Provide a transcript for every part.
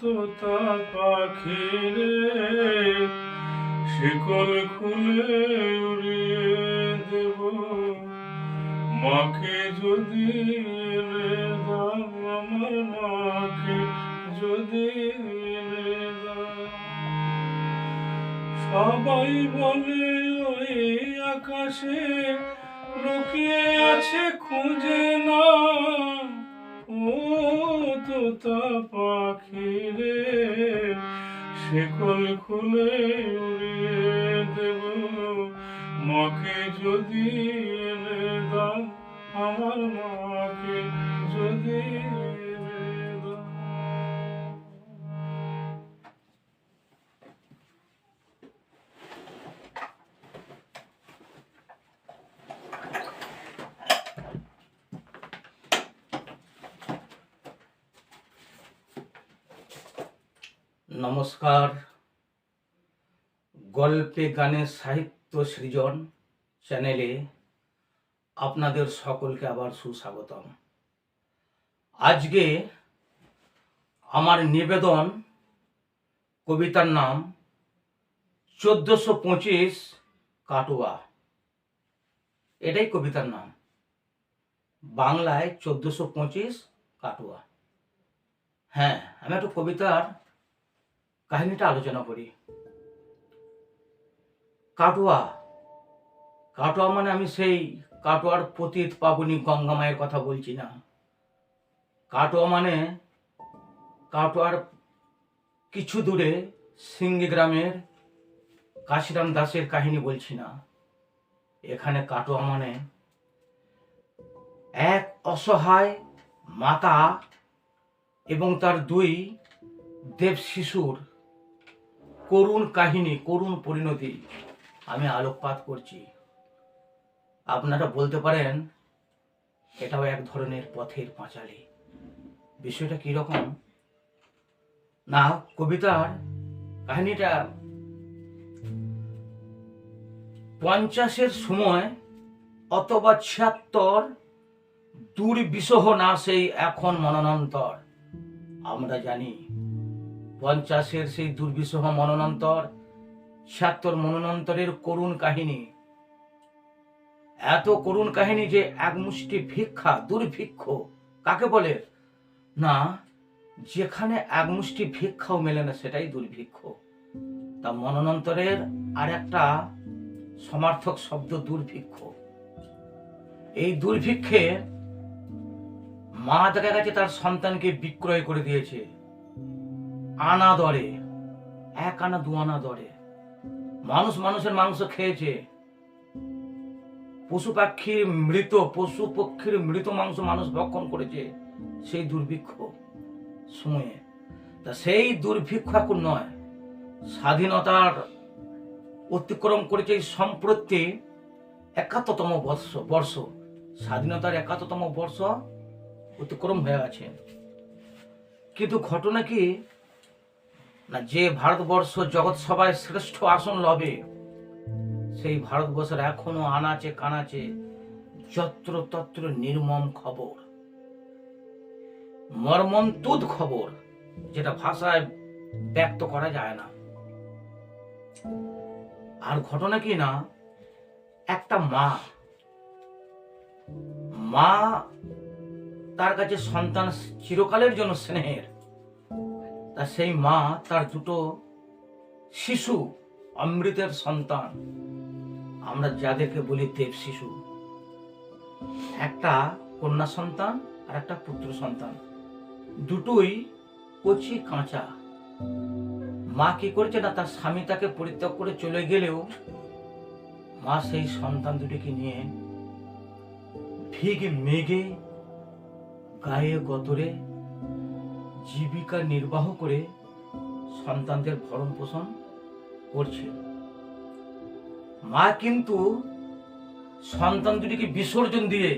তোতা পাখি রে শিকল খুলে উড়িয়ে দেব। মাকে যদি এনে দাও আমার মাকে যদি দাও। সবাই বলে ওই আকাশে লুকিয়ে আছে, খুঁজে না তোতা পাখি রে শিকল খুলে দেব। মাকে যদি এনে দাও আমার মাকে যদি নমস্কার। গল্পে গানে সাহিত্য সৃজন চ্যানেলে আপনাদের সকলকে আবার সুস্বাগতম। আজকে আমার নিবেদন কবিতার নাম চোদ্দশো পঁচিশ কাটুয়া। এটাই কবিতার নাম। বাংলায় চোদ্দশো পঁচিশ কাটুয়া। হ্যাঁ আমি একটু কবিতার কাহিনীটা আলোচনা করি। কাটোয়া। কাটোয়া মানে আমি সেই কাটোয়ার পতিত পাবনী গঙ্গা মায়ের কথা বলছি না। কাটোয়া মানে কাটোয়ার কিছু দূরে সিঙ্গি গ্রামের কাশিরাম দাসের কাহিনী বলছি না। এখানে কাটোয়া মানে এক অসহায় মাতা এবং তার দুই দেব শিশুর করুণ কাহিনী, করুণ পরিণতি আমি আলোকপাত করছি। আপনারা বলতে পারেন, এটাও এক ধরনের পথের পাঁচালী। বিষয়টা কি রকম? না, কবিতার কাহিনীটা পঞ্চাশের সময় অথবা ছিয়াত্তর দুর্বিষহ না সেই এখন মননন্তর। আমরা জানি পঞ্চাশের সেই দুর্বিষহ মননন্তর, ছিয়াত্তর মননন্তরের করুণ কাহিনী। এত করুণ কাহিনী যে এক মুষ্টি ভিক্ষা, দুর্ভিক্ষ, কাকে বলে? না, যেখানে এক মুষ্টি ভিক্ষাও মেলে না, সেটাই দুর্ভিক্ষ। তা মননন্তরের আর একটা সমার্থক শব্দ দুর্ভিক্ষ। এই দুর্ভিক্ষে মা দেখা গেছে তার সন্তানকে বিক্রয় করে দিয়েছে। আনা দরে, এক আনা, দু আনা দরে। মানুষ মানুষের মাংস খেয়েছে। পশু পাখির মৃত, পশু পক্ষীর মৃত মাংস মানুষ ভক্ষণ করেছে। সেই দুর্ভিক্ষ সময়ে। তা সেই দুর্ভিক্ষ এখন নয়। স্বাধীনতার অতিক্রম করেছে এই সম্প্রতি একাত্ততম বর্ষ বর্ষ। স্বাধীনতার একাত্ততম বর্ষ অতিক্রম হয়ে গেছে। কিন্তু ঘটনা কি? না যে ভারতবর্ষ জগৎ সভায় শ্রেষ্ঠ আসন লবে, সেই ভারতবর্ষের এখনও আনাচে কানাচে যত্র তত্র নির্মম খবর। মর্মন্তুদ খবর, যেটা ভাষায় ব্যক্ত করা যায় না। আর ঘটনা কি না, একটা মা মা তার কাছে সন্তান চিরকালের জন্য স্নেহের। তা সেই মা তার দুটো শিশু, অমৃতের সন্তান। আমরা যাদেরকে বলি দেব শিশু। একটা কন্যা সন্তান আর একটা পুত্র সন্তান। দুটোই কচি কাঁচা। মা কি করেছে না, তার স্বামী তাকে পরিত্যাগ করে চলে গেলেও মা সেই সন্তান দুটিকে নিয়ে ভিগ মেঘে গায়ে গতরে জীবিকা নির্বাহ করে সন্তানদের ভরণ পোষণ করছে। মা কিন্তু সন্তান দুটিকে বিসর্জন দিয়ে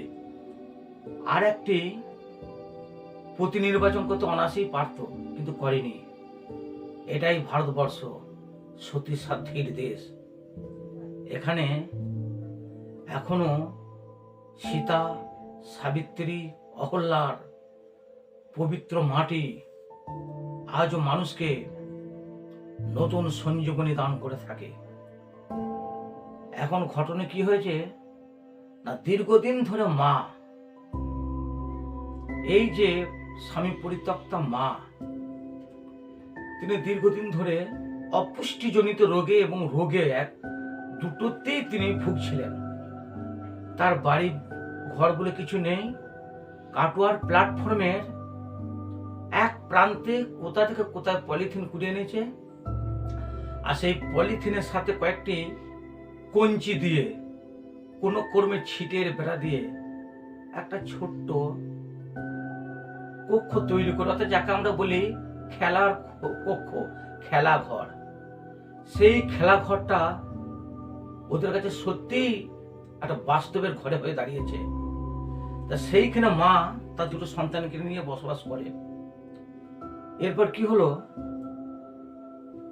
আর একটি প্রতি নির্বাচন করতে অনাসেই পারত, কিন্তু করেনি। এটাই ভারতবর্ষ সতী সাধ্যের দেশ। এখানে এখনও সীতা, সাবিত্রী, অহল্যার পবিত্র মাটি আজও মানুষকে নতুন সঞ্জীবনী দান করে থাকে। এখন ঘটনা কি হয়েছে? না, দীর্ঘদিন ধরে মা, এই যে স্বামী পরিত্যক্তা মা, তিনি দীর্ঘদিন ধরে অপুষ্টিজনিত রোগে এবং রোগে এক, দুটোতেই তিনি ভুগছিলেন। তার বাড়ি ঘরগুলো কিছু নেই, কাটোয়ার প্ল্যাটফর্মের প্রান্তে কোথা থেকে কোথায় পলিথিন কুড়িয়ে নিয়েছে আর সেই পলিথিনের সাথে কয়েকটি কঞ্চি দিয়ে, কোনো কর্মে ছিটের বেড়া দিয়ে একটা ছোট্ট কক্ষ তৈরি করে অর্থাৎ যাকে আমরা বলি খেলার কক্ষ, খেলা ঘর। সেই খেলা ঘরটা ওদের কাছে সত্যিই একটা বাস্তবের ঘরে হয়ে দাঁড়িয়েছে। তা সেইখানে মা তার দুটো সন্তানকে নিয়ে বসবাস করে। এরপর কি হলো?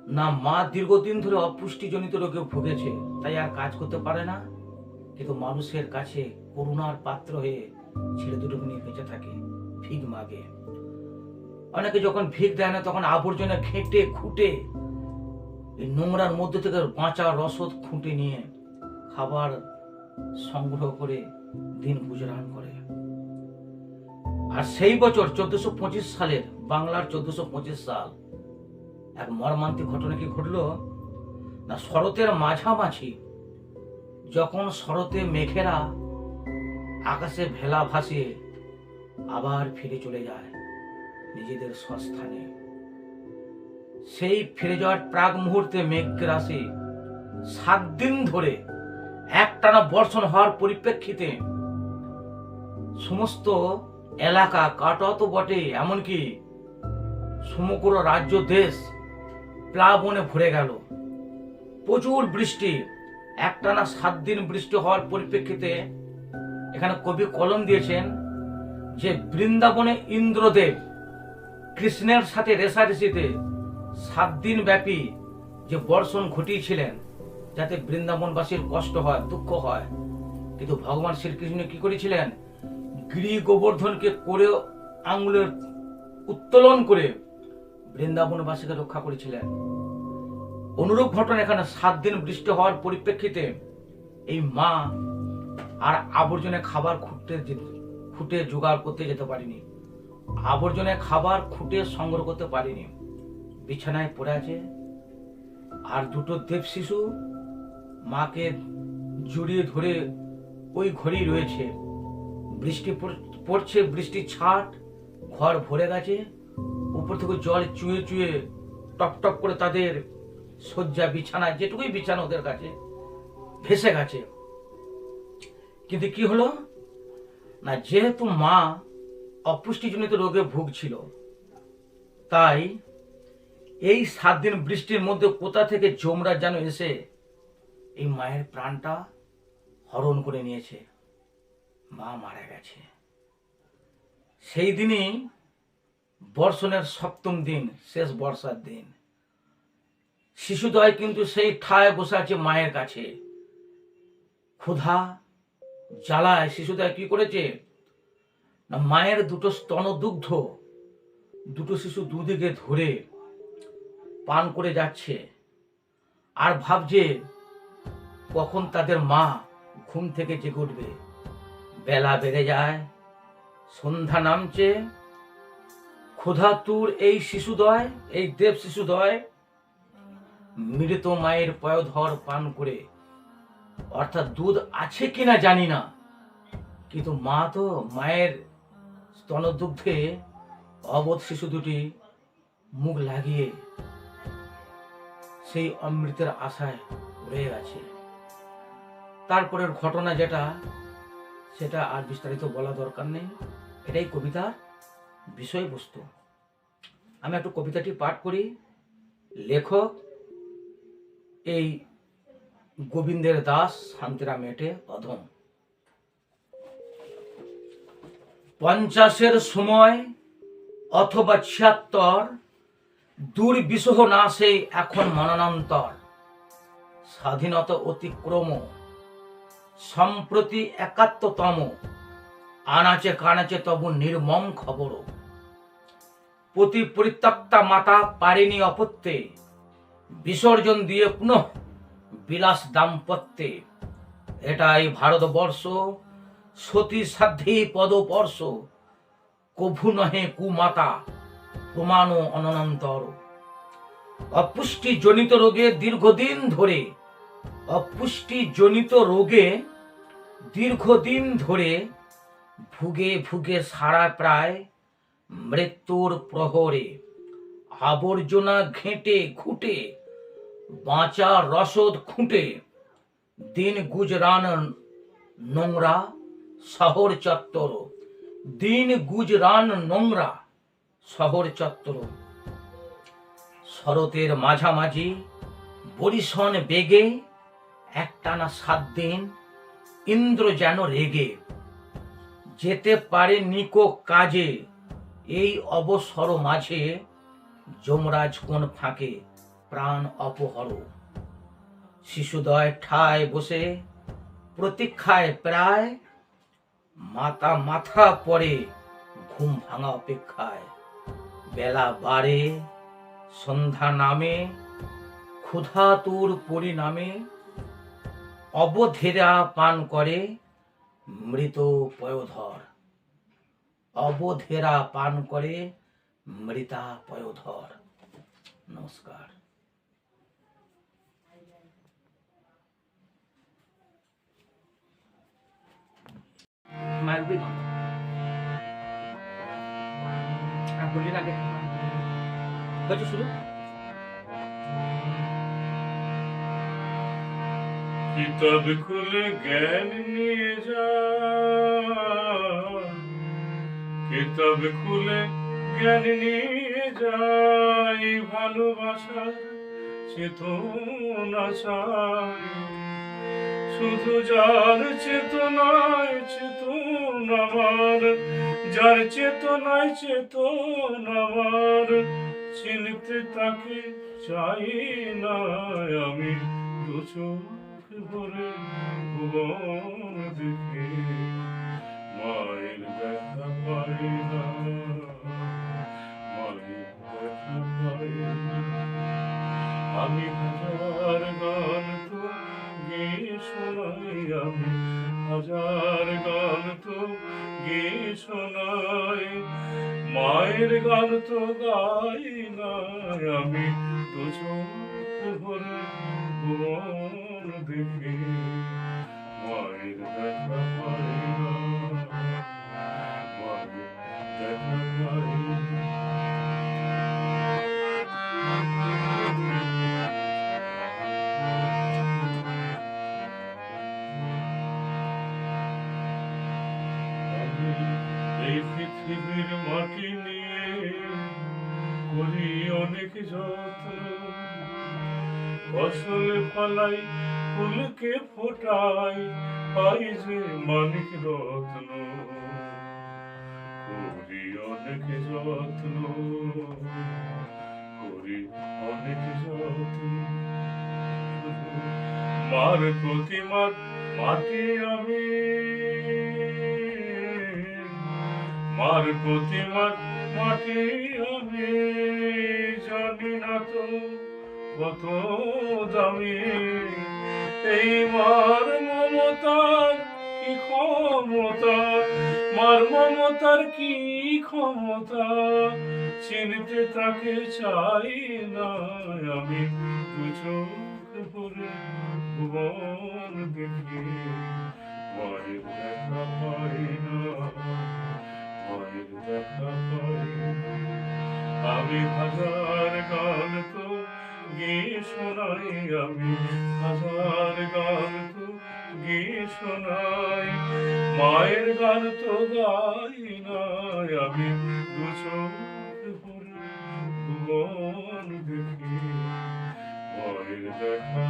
না, মা দীর্ঘদিন ধরে অপুষ্টিজনিত রোগে ভুগেছে, তাই আর কাজ করতে পারে না। কিন্তু মানুষের কাছে করুণার পাত্র হয়ে ছেলে দুটোকে নিয়ে বেঁচে থাকে ভিক মাগে। অনেকে যখন ভিক দেয় না, তখন আবর্জনা ঘেঁটে খুঁটে, এই নোংরার মধ্যে থেকে বাঁচা রসদ খুঁটে নিয়ে খাবার সংগ্রহ করে দিন গুজরান করে। আর সেই বছর চোদ্দশো সালের বাংলার চোদ্দশো সাল এক মর্মান্তিক ঘটনা কি ঘটলো? না, শরতের মাঝামাঝি যখন শরতে মেঘেরা আকাশে ভেলা ভাসিয়ে আবার ফিরে চলে যায় নিজেদের স্বস্থানে। সেই ফিরে যাওয়ার প্রাক মুহূর্তে মেঘরাশি সাত দিন ধরে একটানা বর্ষণ হওয়ার পরিপ্রেক্ষিতে সমস্ত এলাকা কাটা তো বটে, এমনকি সমগ্র রাজ্য দেশ প্লাবনে ভরে গেল। প্রচুর বৃষ্টি, একটানা সাত দিন বৃষ্টি হওয়ার পরিপ্রেক্ষিতে এখানে কবি কলম দিয়েছেন যে বৃন্দাবনে ইন্দ্রদেব কৃষ্ণের সাথে রেশারেশিতে সাত দিন ব্যাপী যে বর্ষণ ঘটিয়েছিলেন, যাতে বৃন্দাবনবাসীর কষ্ট হয়, দুঃখ হয়। কিন্তু ভগবান শ্রীকৃষ্ণ কি করেছিলেন? গিরি গোবর্ধনকে করে আঙুলের উত্তোলন করে বৃন্দাবনবাসীকে রক্ষা করেছিলেন। অনুরূপ ঘটনা এখানে সাত দিন বৃষ্টি হওয়ার পরিপ্রেক্ষিতে এই মা আর আবর্জনে খাবার খুঁটতে খুঁটে জোগাড় করতে যেতে পারিনি। আবর্জনে খাবার খুঁটে সংগ্রহ করতে পারিনি। বিছানায় পড়ে আছে। আর দুটো দেব শিশু মাকে জড়িয়ে ধরে ওই ঘরেই রয়েছে। বৃষ্টি পড়- পড়ছে বৃষ্টির ছাট, ঘর ভরে গেছে। উপর থেকে জল চুয়ে চুয়ে টপ টপ করে তাদের শয্যা, বিছানা, যেটুকুই বিছানা ওদের কাছে, ভেসে গেছে। কিন্তু কি হলো? না, যেহেতু মা অপুষ্টিজনিত রোগে ভুগছিল, তাই এই সাত দিন বৃষ্টির মধ্যে কোথা থেকে জমরা যেন এসে এই মায়ের প্রাণটা হরণ করে নিয়েছে। মা মারা গেছে। সেই দিনই বর্ষণের সপ্তম দিন, শেষ বর্ষার দিন। শিশুদয় কিন্তু সেই ঠায় বসে আছে মায়ের কাছে। ক্ষুধা, জ্বালায় শিশুদয় কি করেছে? না, মায়ের দুটো স্তনদুগ্ধ, দুটো শিশু দুদিকে ধরে পান করে যাচ্ছে আর ভাবছে কখন তাদের মা ঘুম থেকে জেগে উঠবে। বেলা বেড়ে যায়, সন্ধ্যা নামছে ক্ষুধাতুর এই শিশুদয়, এই দেব শিশুদয়, মৃত মায়ের পয়ধর পান করে। অর্থাৎ দুধ আছে কিনা জানি না, কিন্তু মা তো মায়ের স্তনদুগ্ধে অবধ শিশু দুটি মুখ লাগিয়ে সেই অমৃতের আশায় রয়ে গেছে। তারপরের ঘটনা যেটা সেটা আর বিস্তারিত বলা দরকার নেই। এটাই কবিতার বিষয়বস্তু। আমি একটু কবিতাটি পাঠ করি। লেখক এই গোবিন্দের দাস শান্তিরাম মেটে অধম। পঞ্চাশের সময় অথবা ছিয়াত্তর, দুর্বিষহ নাশে এখন মননান্তর স্বাধীনতা অতিক্রম সম্প্রতি একাত্মতম আনাচে কানাচে তবু নির্মম খবর পতি পরিত্যক্তা মাতা পারেনি অপত্যে, বিসর্জন দিয়ে পুনঃ বিলাস দাম্পত্যে। এটাই ভারতবর্ষ, সতী সাধ্যে পদপর্শ কভু নহে কুমাতা প্রমাণ অনন্তর। অপুষ্টি জনিত রোগে দীর্ঘদিন ধরে অপুষ্টি জনিত রোগে দীর্ঘদিন ধরে ভুগে ভুগে সারা প্রায় মৃত্যুর প্রহরে, আবর্জনা ঘেঁটে খুঁটে বাঁচা রসদ খুঁটে, দিন গুজরান নোংরা শহর চত্বর, দিন গুজরান নোংরা শহর চত্বর। শরতের মাঝামাঝি বরিশন বেগে একটানা সাত দিন ইন্দ্র যেন রেগে। যেতে পারে নিকো কাজে, এই অবসর মাঝে যমরাজ কোন ফাঁকে প্রাণ অপহর শিশুদয় ঠায় বসে, প্রতীক্ষায় প্রায় মাথা মাথা পরে ঘুম ভাঙা অপেক্ষায়। বেলা বাড়ে, সন্ধ্যা নামে, ক্ষুধাতুর পরিণামে অবধেরা পান করে মৃত পয়োধর। অবধেরা পান করে মৃতা পয়োধর। নমস্কার। না শুরু? কিতাব খুলে জ্ঞান নিয়ে যা কিতাব খুলে জ্ঞান নিয়ে যাই ভালোবাসা চেতনা চাই শুধু যার চেতনায় চেতন আমার যার চেতনায় চেতন আমার চিনতে তাকে চাই না আমি দু চোখ ভরে দেখে। মায়ের দেখা না, মায়ের আমি হাজার গান তো শোনাই আমি, হাজার গান তো শোনাই। মায়ের গান তো গাই ফলাই ফুলকে ফোটাই, পাই যে মানিক রত্ন। করি অনেক যত্ন, করি অনেক যত্ন। মার প্রতিমার মাটি আমি। মার প্রতিমার মাটি আমি, জানি না তো। কত দামি। এই মার মমতার কি ক্ষমতা? মার মমতার কি ক্ষমতা? চিনতে তাকে চাই না আমি। দু চোখ ভরে ভুবন দেখি। মায়ের দেখা পাই না। মায়ের দেখা আমি হাজার গান তো গিয়ে শোনাই আমি হাজার গান তো গিয়ে শোনাই মায়ের গান তো গাই নাই আমি দু চোখ ভরে ভুবন দেখি। মায়ের দেখা